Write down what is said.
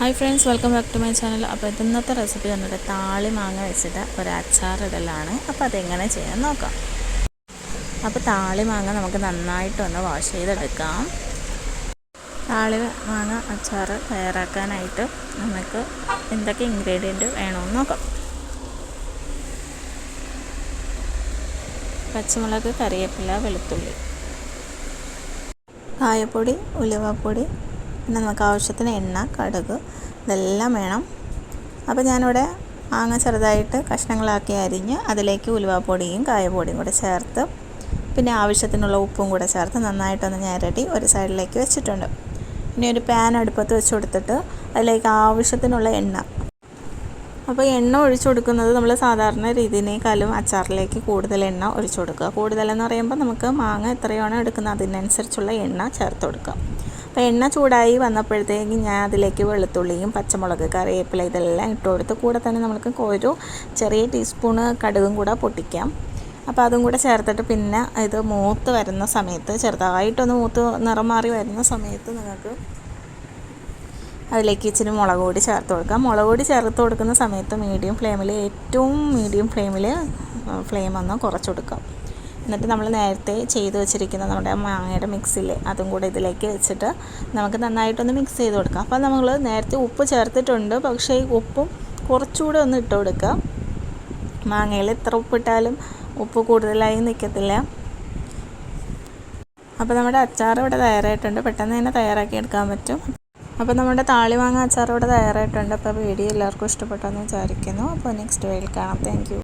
Hi friends welcome back to my channel അപ്പോൾ ഇന്നത്തെ recipe വന്നിട്ട് താളി മാങ്ങ വെച്ചിട്ട് ഒരു അച്ചാറിടലാണ് അപ്പോൾ അതെങ്ങനെ ചെയ്യാൻ നോക്കാം. അപ്പോൾ താളി മാങ്ങ നമുക്ക് നന്നായിട്ടൊന്ന് വാഷ് ചെയ്തെടുക്കാം. താളി മാങ്ങ അച്ചാർ തയ്യാറാക്കാനായിട്ട് നമുക്ക് എന്തൊക്കെ ഇൻഗ്രീഡിയന്റ് വേണമെന്ന് നോക്കാം. പച്ചമുളക് കറിവേപ്പില വെളുത്തുള്ളി. കായപ്പൊടി ഉലുവപ്പൊടി നമുക്ക് ആവശ്യത്തിന് എണ്ണ കടുക് ഇതെല്ലാം വേണം. അപ്പോൾ ഞാനിവിടെ മാങ്ങ ചെറുതായിട്ട് കഷ്ണങ്ങളാക്കി അരിഞ്ഞ് അതിലേക്ക് ഉലുവാപ്പൊടിയും കായപ്പൊടിയും കൂടെ ചേർത്ത് പിന്നെ ആവശ്യത്തിനുള്ള ഉപ്പും കൂടെ ചേർത്ത് നന്നായിട്ടൊന്ന് ഞരടി ഒരു സൈഡിലേക്ക് വെച്ചിട്ടുണ്ട്. ഇനി ഒരു പാൻ അടുപ്പത്ത് വെച്ച് കൊടുത്തിട്ട് അതിലേക്ക് ആവശ്യത്തിനുള്ള എണ്ണ. അപ്പോൾ എണ്ണ ഒഴിച്ചു കൊടുക്കുന്നത് നമ്മൾ സാധാരണ രീതിയിനേക്കാളും അച്ചാറിലേക്ക് കൂടുതൽ എണ്ണ ഒഴിച്ചു കൊടുക്കുക. കൂടുതലെന്ന് പറയുമ്പോൾ നമുക്ക് മാങ്ങ എത്രയാണോ എടുക്കുന്നത് അതിനനുസരിച്ചുള്ള എണ്ണ ചേർത്ത് കൊടുക്കുക. അപ്പോൾ എണ്ണ ചൂടായി വന്നപ്പോഴത്തേക്ക് ഞാൻ അതിലേക്ക് വെളുത്തുള്ളിയും പച്ചമുളക് കറിവേപ്പില ഇതെല്ലാം ഇട്ട് കൊടുത്ത് കൂടെ തന്നെ നമുക്ക് ഒരു ചെറിയ ടീസ്പൂണ് കടുകും കൂടെ പൊട്ടിക്കാം. അപ്പോൾ അതും കൂടെ ചേർത്തിട്ട് പിന്നെ ഇത് മൂത്ത് വരുന്ന സമയത്ത് ചെറുതായിട്ടൊന്ന് മൂത്ത് നിറം മാറി വരുന്ന സമയത്ത് നിങ്ങൾക്ക് അതിലേക്ക് ഇച്ചിരി മുളക് പൊടി ചേർത്ത് കൊടുക്കാം. മുളക് പൊടി ചേർത്ത് കൊടുക്കുന്ന സമയത്ത് മീഡിയം ഫ്ലെയിമിൽ ഏറ്റവും മീഡിയം ഫ്ലെയിമിൽ ഫ്ലെയിം ഒന്ന് കുറച്ച് കൊടുക്കാം. എന്നിട്ട് നമ്മൾ നേരത്തെ ചെയ്ത് വെച്ചിരിക്കുന്ന നമ്മുടെ മാങ്ങയുടെ മിക്സിൽ അതും കൂടെ ഇതിലേക്ക് വെച്ചിട്ട് നമുക്ക് നന്നായിട്ടൊന്ന് മിക്സ് ചെയ്ത് കൊടുക്കാം. അപ്പോൾ നമ്മൾ നേരത്തെ ഉപ്പ് ചേർത്തിട്ടുണ്ട്. പക്ഷേ ഈ ഉപ്പും കുറച്ചുകൂടെ ഒന്ന് ഇട്ട് കൊടുക്കുക മാങ്ങയിൽ എത്ര ഉപ്പിട്ടാലും ഉപ്പ് കൂടുതലായി നിൽക്കത്തില്ല. അപ്പോൾ നമ്മുടെ അച്ചാർ ഇവിടെ തയ്യാറായിട്ടുണ്ട്. പെട്ടെന്ന് തന്നെ തയ്യാറാക്കി എടുക്കാൻ പറ്റും. അപ്പോൾ നമ്മുടെ താളി മാങ്ങ അച്ചാർ ഇവിടെ തയ്യാറായിട്ടുണ്ട്. അപ്പോൾ വീഡിയോ എല്ലാവർക്കും ഇഷ്ടപ്പെട്ടെന്ന് വിചാരിക്കുന്നു. അപ്പോൾ നെക്സ്റ്റ് വീഡിയോയിൽ കാണാം. താങ്ക്